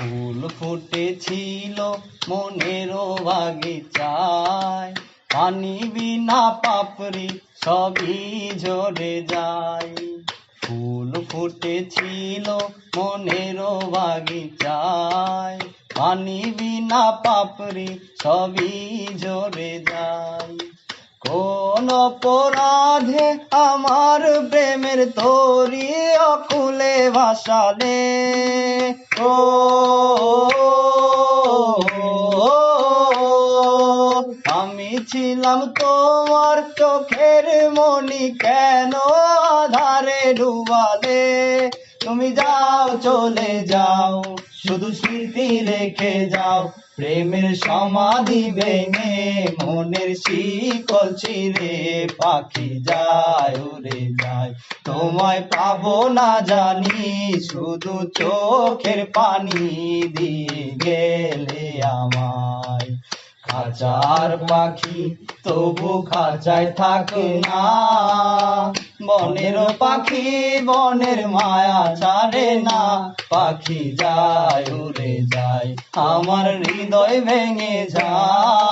ফুল ফুটেছিল মনেরও বাগিচায় পানি বিনা পাপড়ি সবই ঝরে যায়। ফুল ফুটেছিল মনেরও বাগিচায় পানি বিনা পাপড়ি সবই ঝরে যায়। কোন অপরাধে আমার প্রেমের তরি অকুলে ভাসালে। ছিলাম তোমার চোখের মনি কেন আধারে ডুবালে? তুমি যাও, চলে যাও, শুধু স্মৃতি রেখে যাও। প্রেমের সমাধি ভেঙে মনের শিকল ছিঁড়ে পাখি যায়, উড়ে যায়। তোমায় পাবো না জানি, শুধু চোখের পানি দিয়ে গেলে আমায়। খাঁচার পাখি তবু খাঁচায় থাকে না। বনের পাখি বনের মায়া ছাড়ে না। পাখি যায়, উড়ে যায়, আমার হৃদয় ভেঙে যায়।